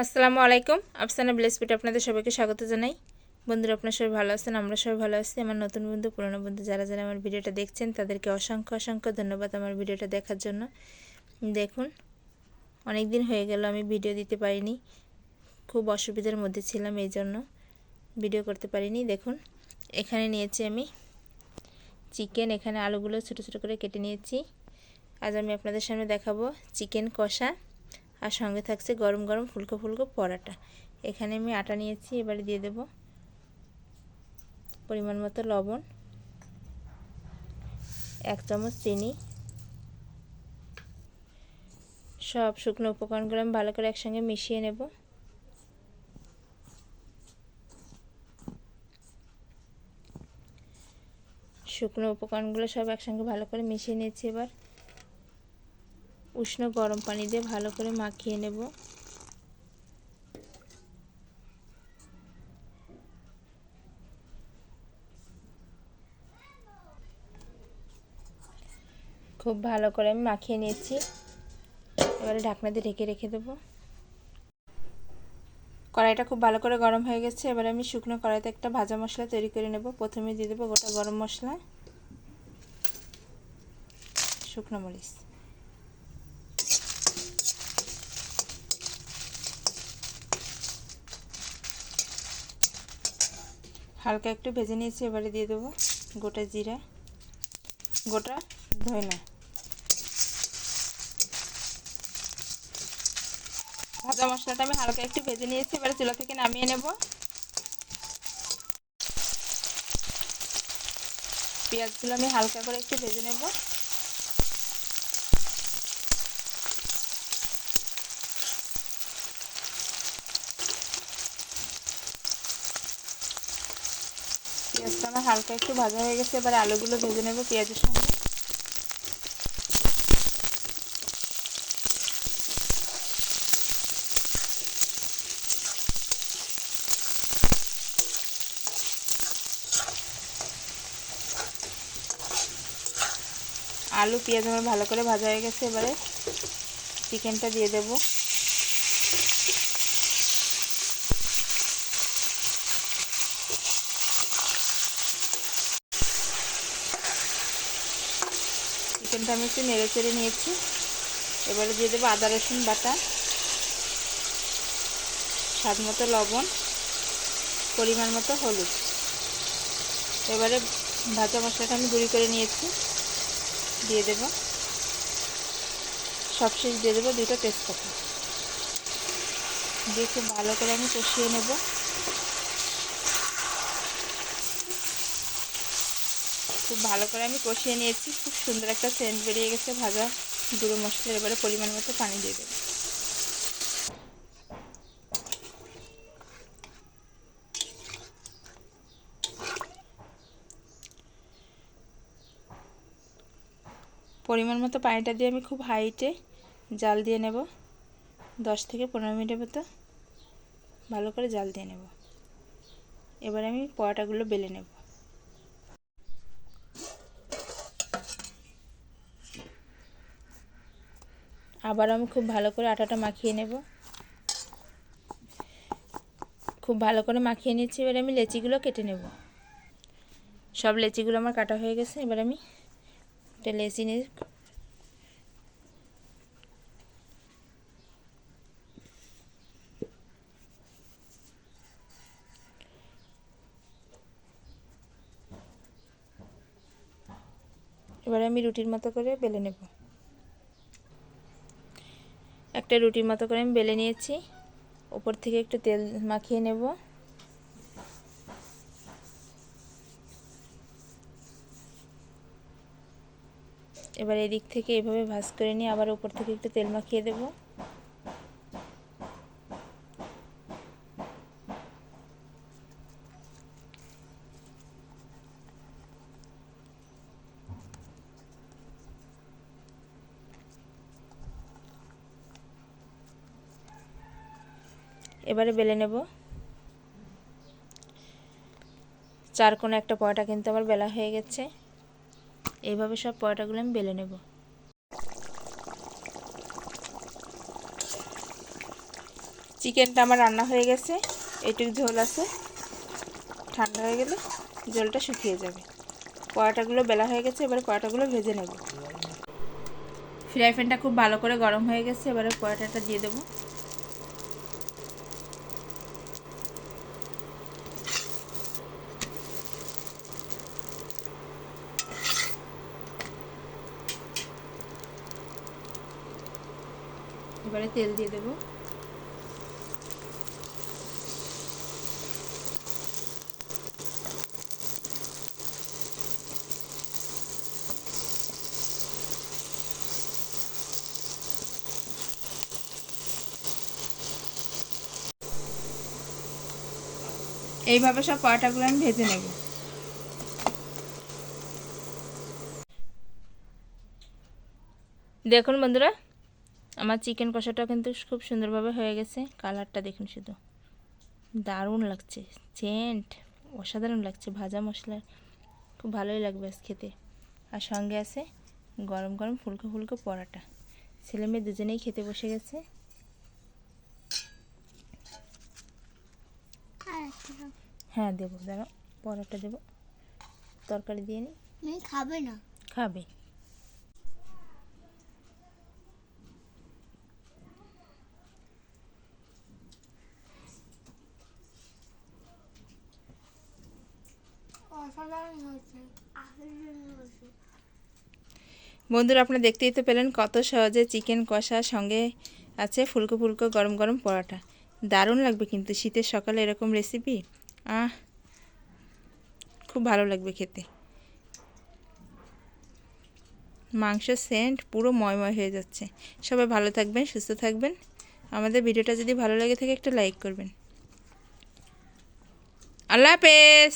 আসসালামু আলাইকুম, আফসানা ব্লেসপিট আপনাদের সবাইকে স্বাগত জানাই। বন্ধুরা, আপনার সবাই ভালো আছেন? আমরা সবাই ভালো আছি। আমার নতুন বন্ধু, পুরনো বন্ধু যারা যারা আমার ভিডিওটা দেখছেন, তাদেরকে অসংখ্য অসংখ্য ধন্যবাদ আমার ভিডিওটা দেখার জন্য। দেখুন অনেক দিন হয়ে গেল, আমি ভিডিও দিতে পারিনি। খুব অসুবিধার মধ্যে ছিলাম, এই জন্য ভিডিও করতে পারিনি। দেখুন, এখানে নিয়েছি আমি চিকেন। এখানে আলুগুলো ছোটো ছোটো করে কেটে নিয়েছি। আজ আমি আপনাদের সামনে দেখাবো চিকেন কষা। আর সঙ্গে থাকছে গরম গরম ফুলকো ফুলকো পরাটা। এখানে আমি আটা নিয়েছি, এবারে দিয়ে দেব পরিমাণ মতো লবণ, এক চামচ চিনি। সব শুকনো উপকরণগুলো আমি ভালো করে একসঙ্গে মিশিয়ে নেব। শুকনো উপকরণগুলো সব একসঙ্গে ভালো করে মিশিয়ে নিয়েছি এবার। উষ্ণ গরম পানি দিয়ে ভালো করে মাখিয়ে নেব। খুব ভালো করে আমি মাখিয়ে নিয়েছি। এবারে ঢাকনা দিয়ে ঢেকে রেখে দেবো। কড়াইটা খুব ভালো করে গরম হয়ে গেছে। এবারে আমি শুকনো কড়াইতে একটা ভাজা মশলা তৈরি করে নেব। প্রথমে দিয়ে দেবো গোটা গরম মশলা। শুকনো মরিচ। হালকা একটু ভেজে নিয়েছি, এবারে দিয়ে দেবো গোটা জিরা। গোটা ধনে। ভাজা মশলাটা আমি হালকা একটু ভেজে নিয়েছি, এবারে চুলা থেকে নামিয়ে নেব। পেঁয়াজগুলো আমি হালকা করে একটু ভেজে নেব। পেঁয়াজটা আমার হালকা একটু ভাজা হয়ে গেছে, এবার আলুগুলো ভেজে নেব পেঁয়াজের সঙ্গে। আলু, পেঁয়াজ আমার ভালো করে ভাজা হয়ে গেছে, এবারে চিকেনটা দিয়ে দেবো। চিকেনটা আমি একটু নেড়ে চেড়ে নিয়েছি। এবারে দিয়ে দেবো আদা, রসুন বাটা, স্বাদ মতো লবণ, পরিমাণ মতো হলুদ। এবারে ভাজা মশলাটা আমি গুঁড়ি করে নিয়েছি। দিয়ে দেব সবশেষ দিয়ে দেবো দুটো তেজপাতা। দিয়ে খুব ভালো করে আমি কষিয়ে নেব। খুব ভালো করে আমি কষিয়ে নিয়েছি। খুব সুন্দর একটা সেন্ট বেরিয়ে গেছে ভাজা। গুঁড়ো মশলা এবারে পরিমাণ মতো পানি দিয়ে দেবো। পরিমাণ মতো পানিটা দিয়ে আমি খুব হাইটে জাল দিয়ে নেব। দশ থেকে পনেরো মিনিটের মতো ভালো করে জাল দিয়ে নেব। এবার আমি পরোটাগুলো বেলে নেব। আবার আমি খুব ভালো করে আটাটা মাখিয়ে নেব। খুব ভালো করে মাখিয়ে নিচ্ছি এবার আমি লেচিগুলো কেটে নেব। সব লেচিগুলো আমার কাটা হয়ে গেছে, এবার আমি একটা লেচি নিয়ে এবার আমি রুটির মতো করে বেলে নেব। একটা রুটির মতো করে আমি বেলে নিয়েছি। ওপর থেকে একটু তেল মাখিয়ে নেব। এবার এদিক থেকে এভাবে ভাজ করে নিয়ে আবার উপর থেকে একটু তেল মাখিয়ে দেব। এবারে বেলে নেব। চার কোনো একটা পরোটা কিন্তু আমার বেলা হয়ে গেছে। এইভাবে সব পরোটাগুলো আমি বেলে নেব। চিকেনটা আমার রান্না হয়ে গেছে। এইটুক ঝোল আছে। ঠান্ডা হয়ে গেলে জলটা শুকিয়ে যাবে। পরোটাগুলো বেলা হয়ে গেছে, এবারে পরোটাগুলো ভেজে নেব। ফ্রাই প্যানটা খুব ভালো করে গরম হয়ে গেছে, এবারে পরোটাটা দিয়ে দেবো। এবারে তেল দিয়ে দেবো। এইভাবে সব পরোটাগুলো আমি ভেজে নেব। দেখুন বন্ধুরা আমার চিকেন কষাটা কিন্তু খুব সুন্দরভাবে হয়ে গেছে। কালারটা দেখুন শুধু। দারুণ লাগছে। সেন্ট। অসাধারণ লাগছে। ভাজা মশলার খুব ভালোই লাগবে আজ খেতে। আর সঙ্গে আছে গরম গরম ফুলকো ফুলকো পরাটা। ছেলে মেয়ে দুজনেই খেতে বসে গেছে। হ্যাঁ দেবো। দাঁড়াও পরোটা দেবো। তরকারি দিয়ে নি। মেয়ে খাবে না। খাবে। বন্ধুরা, আপনারা দেখতেই তো পেলেন কত সহজে চিকেন কষা সঙ্গে আছে ফুলকো ফুলকো গরম গরম পরোটা। দারুণ লাগবে কিন্তু শীতের সকালে এরকম রেসিপি আহ, খুব ভালো লাগবে খেতে। মাংস সেন্ট পুরো ময়ময় হয়ে যাচ্ছে। সবাই ভালো থাকবেন, সুস্থ থাকবেন। আমাদের ভিডিওটা যদি ভালো লাগে থাকে একটা লাইক করবেন। আল্লাহ হাফেজ!